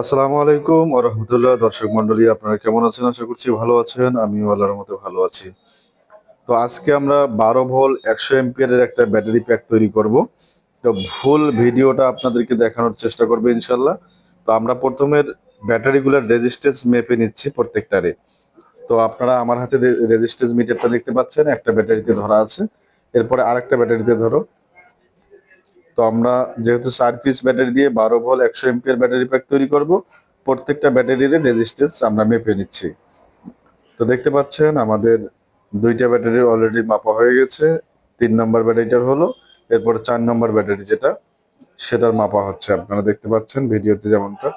আসসালামু আলাইকুম রহমতুল্লাহ। দর্শক মন্ডলী আপনারা কেমন আছেন? আশা করছি ভালো আছেন। আমিও আল্লাহর মতো ভালো আছি। তো আজকে আমরা বারো ভোল একশো এমপিয়ারের একটা ব্যাটারি প্যাক তৈরি করব। তো ফুল ভিডিওটা আপনাদেরকে দেখানোর চেষ্টা করব ইনশাল্লাহ তো আমরা প্রথমের ব্যাটারিগুলোর রেজিস্ট্যান্স মেপে নিচ্ছি প্রত্যেকটারে। তো আপনারা আমার হাতে রেজিস্ট্যান্স মিটারটা দেখতে পাচ্ছেন। একটা ব্যাটারিতে ধরা আছে। এরপরে আরেকটা ব্যাটারিতে ধরো। তো আমরা যেহেতু চার পিস ব্যাটারি দিয়ে বারো ভোল একশো এমপিয়ার ব্যাটারি প্যাক তৈরি করব, প্রত্যেকটা ব্যাটারির রেজিস্ট্যান্স আমরা মেপে নিচ্ছি। তো দেখতে পাচ্ছেন, আমাদের দুইটা ব্যাটারি অলরেডি মাপা হয়ে গেছে। তিন নম্বর ব্যাটারিটার হলো, এরপর চার নম্বর ব্যাটারি যেটা, সেটার মাপা হচ্ছে। আপনারা দেখতে পাচ্ছেন ভিডিওতে যেমনটা।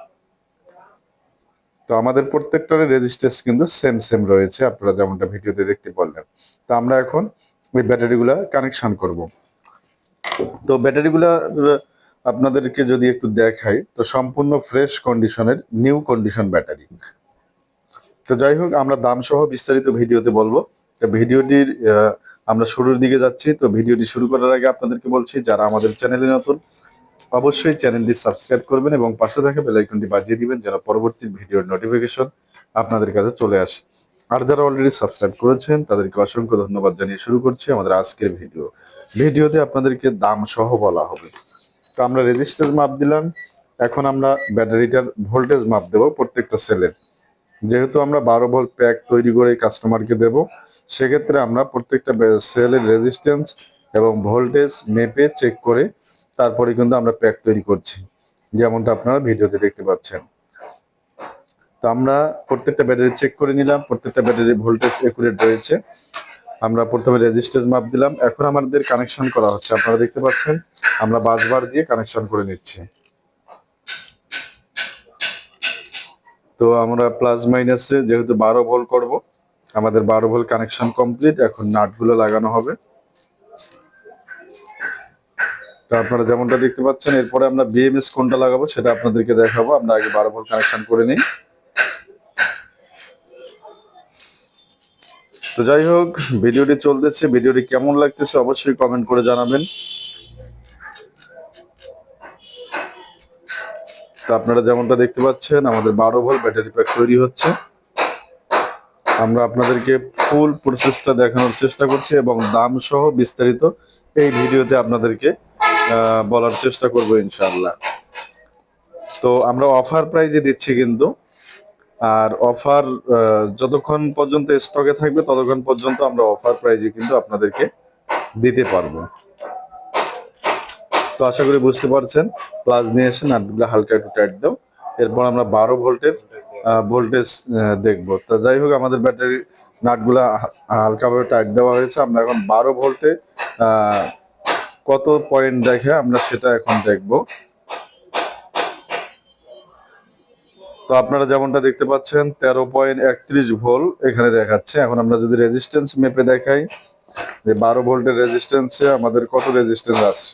তো আমাদের প্রত্যেকটার রেজিস্ট্যান্স কিন্তু সেম সেম রয়েছে, আপনারা যেমনটা ভিডিওতে দেখতে পারলেন। তো আমরা এখন ওই ব্যাটারিগুলা কানেকশন করব। তো ব্যাটারিগুলা, আপনাদেরকে যদি একটু দেখাই, তো সম্পূর্ণ ফ্রেশ কন্ডিশনের নিউ কন্ডিশন ব্যাটারি তো যাই হোক, আমরা দাম সহ বিস্তারিত ভিডিওতে বলব। তো ভিডিওটির আমরা শুরুর দিকে যাচ্ছি। তো ভিডিওটি শুরু করার আগে আপনাদেরকে বলছি, যারা আমাদের চ্যানেলে নতুন, অবশ্যই চ্যানেলটি সাবস্ক্রাইব করবেন এবং পাশে থাকা বেল আইকনটি বাজিয়ে দিবেন, যেন পরবর্তী ভিডিওর নোটিফিকেশন আপনাদের কাছে চলে আসে। আর যারা অলরেডি সাবস্ক্রাইব করেছেন, তাদেরকে অসংখ্য ধন্যবাদ জানিয়ে শুরু করছি আমাদের আজকের ভিডিও ভিডিওতে আপনাদেরকে দাম সহ বলা হবে। তো আমরা রেজিস্ট্যান্স মাপ দিলাম। এখন আমরা ব্যাটারিটার ভোল্টেজ মাপ দেব প্রত্যেকটা সেলের যেহেতু আমরা বারো ভোল্ট প্যাক তৈরি করে কাস্টমারকে দেব, সেক্ষেত্রে আমরা প্রত্যেকটা সেলের রেজিস্ট্যান্স এবং ভোল্টেজ মেপে চেক করে তারপরে কিন্তু আমরা প্যাক তৈরি করছি। যেমনটা আপনারা ভিডিওতে দেখতে পাচ্ছেন। তো আমরা প্রত্যেকটা ব্যাটারি চেক করে নিলাম, প্রত্যেকটা ব্যাটারি ভোল্টেজ একুরেট রয়েছে। আমরা প্রথমে রেজিস্ট্যান্স মাপ দিলাম, এখন আমাদের কানেকশন করা হচ্ছে। আপনারা দেখতে পাচ্ছেন, আমরা বাসবার দিয়ে কানেকশন করে নিচ্ছি। তো আমরা প্লাস মাইনাসে যেহেতু বারো ভোল করব, আমাদের বারো ভোল কানেকশন কমপ্লিট এখন নাটগুলো লাগানো হবে। তো আপনারা যেমনটা দেখতে পাচ্ছেন, এরপরে আমরা বিএমএস কোনটা লাগাবো সেটা আপনাদেরকে দেখাবো। আমরা আগে বারো ভোল কানেকশন করে নিই। তো যাই হোক, ভিডিওটি চলতেছে, ভিডিওটি কেমন লাগতেছে অবশ্যই কমেন্ট করে জানাবেন। তো আপনারা যেমনটা দেখতে পাচ্ছেন, আমাদের বারো ভোল্ট ব্যাটারি প্যাক তৈরি হচ্ছে। আমরা আপনাদেরকে ফুল প্রসেসটা দেখানোর চেষ্টা করছি এবং দাম সহ বিস্তারিত এই ভিডিওতে আপনাদেরকে বলার চেষ্টা করব ইনশাল্লাহ তো আমরা অফার প্রাইজে দিচ্ছি কিন্তু আর অফার যতক্ষণ পর্যন্ত স্টকে থাকবে, ততক্ষণ পর্যন্ত আমরা অফার প্রাইজে কিন্তু আপনাদেরকে দিতে পারব। তো আশা করি বুঝতে পারছেন। প্লাস নিয়ে এসে নাটগুলো হালকা একটু টাইট দাও। এরপর আমরা বারো ভোল্টের ভোল্টেজ দেখব। তা যাই হোক, আমাদের ব্যাটারি নাটগুলা হালকাভাবে টাইট দেওয়া হয়েছে। আমরা এখন বারো ভোল্টে কত পয়েন্ট দেখে আমরা সেটা এখন দেখব। তো আপনারা যেমনটা দেখতে পাচ্ছেন, তেরো পয়েন্ট একত্রিশ ভোল এখানে দেখাচ্ছে। এখন আমরা যদি রেজিস্ট্যান্স মেপে দেখাই, যে বারো ভোল্টের রেজিস্ট্যান্সে আমাদের কত রেজিস্ট্যান্স আছে?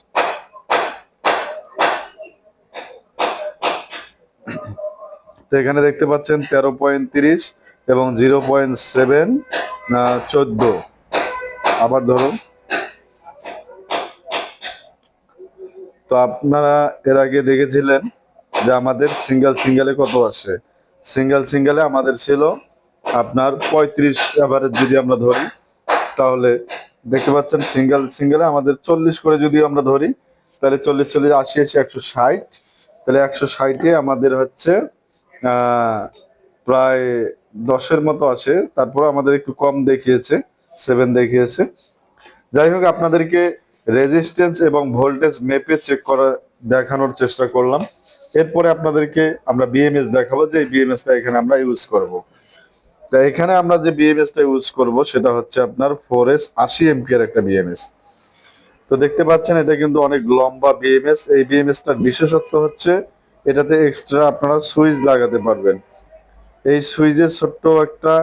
তো এখানে দেখতে পাচ্ছেন তেরো পয়েন্ট তিরিশ এবং জিরো পয়েন্ট সেভেন চোদ্দ। আবার ধরুন। তো আপনারা এর আগে দেখেছিলেন যে আমাদের সিঙ্গেল সিঙ্গেলে কত আসে? সিঙ্গেল সিঙ্গেলে আমাদের ছিল আপনার পঁয়ত্রিশ এভারেজ যদি আমরা ধরি, তাহলে দেখতে পাচ্ছেন সিঙ্গেল সিঙ্গেলে আমাদের চল্লিশ করে যদি আমরা ধরি, তাহলে চল্লিশ চল্লিশ আশি আশি একশো ষাট। তাহলে একশো ষাটে আমাদের হচ্ছে প্রায় দশের মতো আসে। তারপর আমাদের একটু কম দেখিয়েছে সেভেন দেখিয়েছে। যাই হোক, আপনাদেরকে রেজিস্ট্যান্স এবং ভোল্টেজ মেপে চেক করা দেখানোর চেষ্টা করলাম। এরপরে আপনাদেরকে আমরা বিএমএস দেখাবো যে বিএমএসটা এখানে আমরা ইউজ করব। তা এখানে আমরা যে বিএমএসটা ইউজ করব, সেটা হচ্ছে আপনার ফোর এস আশি এমপিয়ার একটা বিএমএস তো দেখতে পাচ্ছেন, এটা কিন্তু অনেক লম্বা বিএমএস এই বিএমএসটার বিশেষত্ব হচ্ছে, এটাতে এক্সট্রা আপনারা সুইচ লাগাতে পারবেন। এই সুইচের ছোট্ট একটা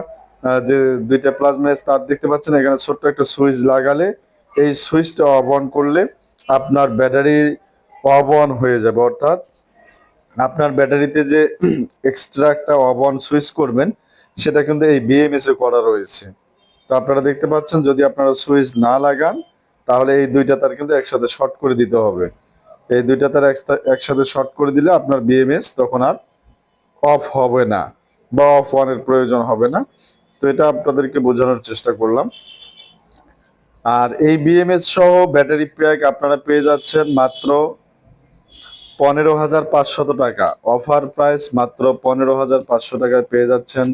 যে দুইটা মাইনাস তার দেখতে পাচ্ছেন, এখানে ছোট্ট একটা সুইচ লাগালে এই সুইচটা অফ অন করলে আপনার ব্যাটারি অফ অন হয়ে যাবে। অর্থাৎ আপনার ব্যাটারিতে যে এক্সট্রা একটা অফ অন সুইচ করবেন, সেটা কিন্তু এই বিএমএস এ করা রয়েছে। তো আপনারা দেখতে পাচ্ছেন, যদি আপনারা সুইচ না লাগান, তাহলে এই দুইটা তার কিন্তু একসাথে শর্ট করে দিতে হবে। এই দুইটা তার একসাথে শর্ট করে দিলে আপনার বিএমএস তখন আর অফ হবে না, বা অফ অনের প্রয়োজন হবে না। তো এটা আপনাদেরকে বোঝানোর চেষ্টা করলাম। আর এই বিএমএস সহ ব্যাটারি প্যাক আপনারা পেয়ে যাচ্ছেন মাত্র পনেরো হাজার পাঁচশত টাকা। অফার প্রাইস মাত্র পনেরো হাজার পাঁচশো টাকায় পেয়ে যাচ্ছেন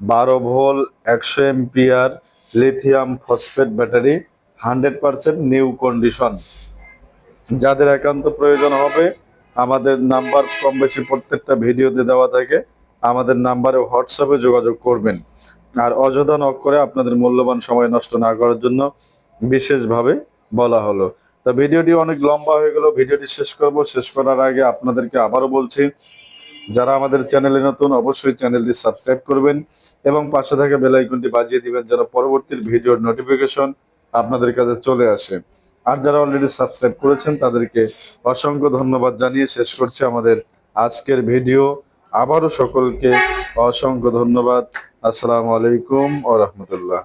বারো ভোল একশো MPR lithium phosphate battery, hundred percent new condition. যাদের একান্ত প্রয়োজন হবে, আমাদের নাম্বার কম বেশি প্রত্যেকটা ভিডিওতে দেওয়া থাকে, আমাদের নাম্বারে হোয়াটসঅ্যাপে যোগাযোগ করবেন। আর অযথা নক করে আপনাদের মূল্যবান সময় নষ্ট না করার জন্য বিশেষভাবে বলা হলো। তা ভিডিওটি অনেক লম্বা হয়ে গেল, ভিডিওটি শেষ করব। শেষ করার আগে আপনাদেরকে আবারও বলছি, যারা আমাদের চ্যানেলে নতুন, অবশ্যই চ্যানেলটি সাবস্ক্রাইব করবেন এবং পাশে থাকা বেল আইকনটি বাজিয়ে দিবেন যেন পরবর্তী ভিডিওর নোটিফিকেশন আপনাদের কাছে চলে আসে। আর যারা অলরেডি সাবস্ক্রাইব করেছেন, তাদেরকে অসংখ্য ধন্যবাদ জানিয়ে শেষ করছি আমাদের আজকের ভিডিও। আবারও সকলকে অসংখ্য ধন্যবাদ। আসসালামু আলাইকুম ও রহমতুল্লাহ।